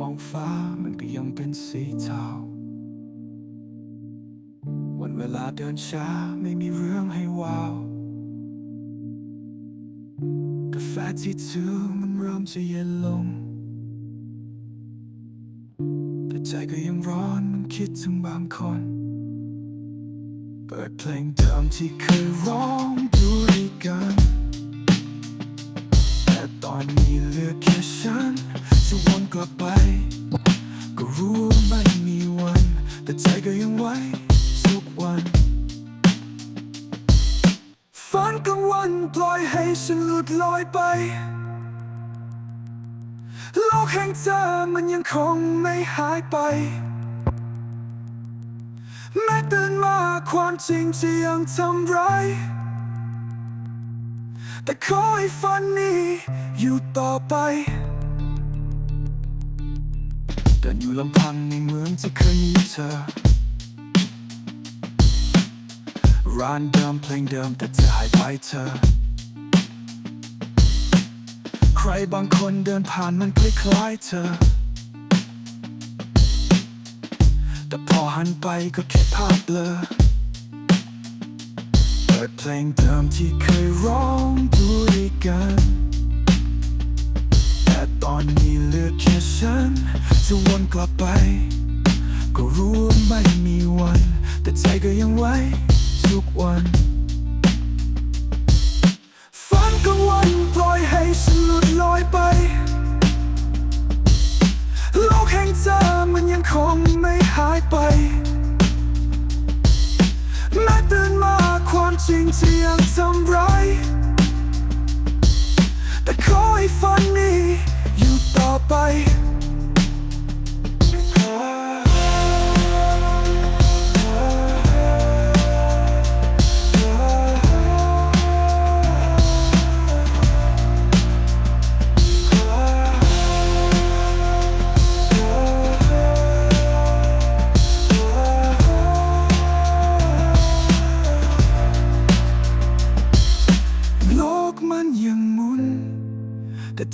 มองฟ้ามันก็ยังเป็นสีเทาวันเวลาเดินช้าไม่มีเรื่องให้ว้าว กาแฟที่ถือมันเริ่มจะเย็นลง แต่ใจก็ยังร้อนมันคิดถึงบางคน เปิดเพลงเดิมที่เคยร้องด้วยกัน แต่ตอนนี้เหลือแค่ฉัน ลับไป ก็รู้ว่าไม่มีวัน แต่ใจก็ยังไว้ทุกวันฝันกลางวันปล่อยให้ฉันหลุดลอยไปโลกแห่งเธอมันยังคงไม่หายไป แม้ตื่นมาความจริงจะยังทำร้ายแต่ขอให้ฝันนี้อยู่ต่อไป ดินอยู่ลำพังในเมืองที่เคยมีเธอ ร้านเดิมเพลงเดิมแต่เธอหายไปเธอ ใครบางคนเดินผ่านมันคล้ายๆเธอ แต่พอหันไปก็แค่ภาพเบลอเปิดเพลงเดิมที่เคยร้องด้วยกันแต่ตอน จะวนกลับไป ก็รู้ว่าไม่มีวัน แต่ใจก็ยังไว้ทุกวัน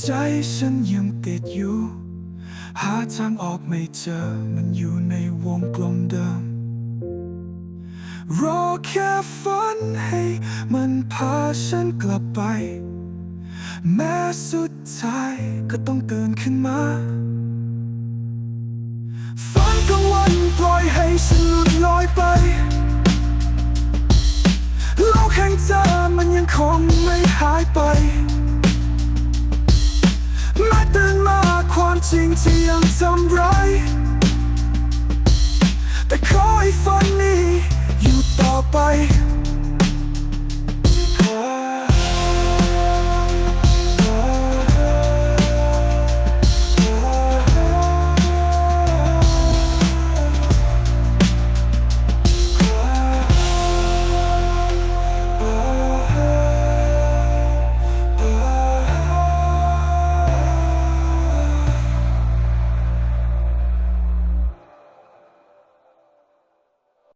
ใจฉันยังติดอยู่ หาทางออกไม่เจอ มันอยู่ในวงกลมเดิม รอแค่ฝันให้ มันพาฉันกลับไป แม้สุดท้ายก็ต้องตื่นขึ้นมาฝันกลางวันปล่อยให้ฉันหลุดลอยไป โลกแห่งเธอมันยังคง ที่ยังทำร้าย